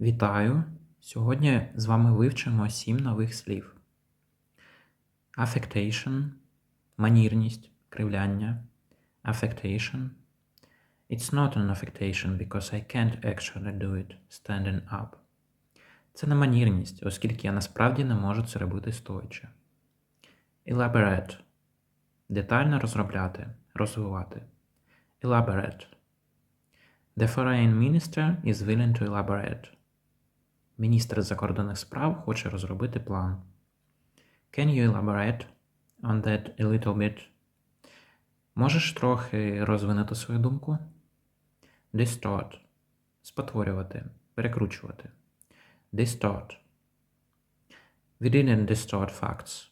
Вітаю! Сьогодні з вами вивчимо сім нових слів. Affectation – манірність, кривляння. Affectation. It's not an affectation because I can't actually do it standing up. Це не манірність, оскільки я насправді не можу це робити стоячи. Elaborate – детально розробляти, розвивати. Elaborate. The foreign minister is willing to elaborate. Міністр закордонних справ хоче розробити план. Can you elaborate on that a little bit? Можеш трохи розвинути свою думку? Distort. Спотворювати, перекручувати. Distort. We didn't distort facts.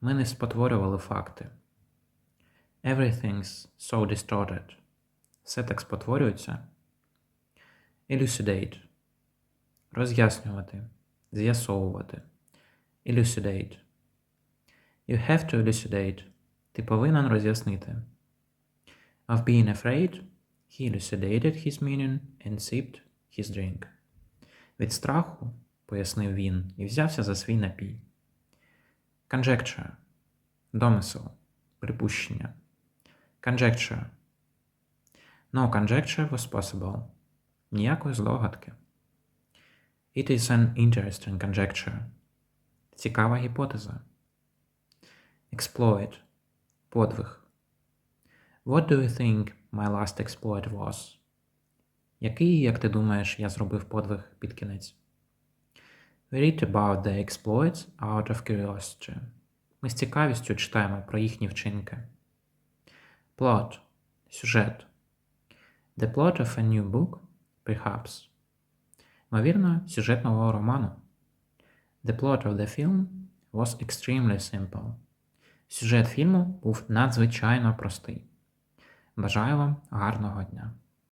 Ми не спотворювали факти. Everything's so distorted. Все так спотворюється. Elucidate. Роз'яснювати, з'ясовувати. Elucidate. You have to elucidate. Ти повинен роз'яснити. Of being afraid, he elucidated his meaning and sipped his drink. Від страху, пояснив він, і взявся за свій напій. Conjecture. Домисел. Припущення. Conjecture. No conjecture was possible. Ніякої здогадки. It is an interesting conjecture. Цікава гіпотеза. Exploit. Подвиг. What do you think my last exploit was? Який, як ти думаєш, я зробив подвиг під кінець? We read about the exploits out of curiosity. Ми з цікавістю читаємо про їхні вчинки. Plot. Сюжет. The plot of a new book, perhaps. Ймовірно, сюжет нового роману. The plot of the film was extremely simple. Сюжет фільму був надзвичайно простий. Бажаю вам гарного дня!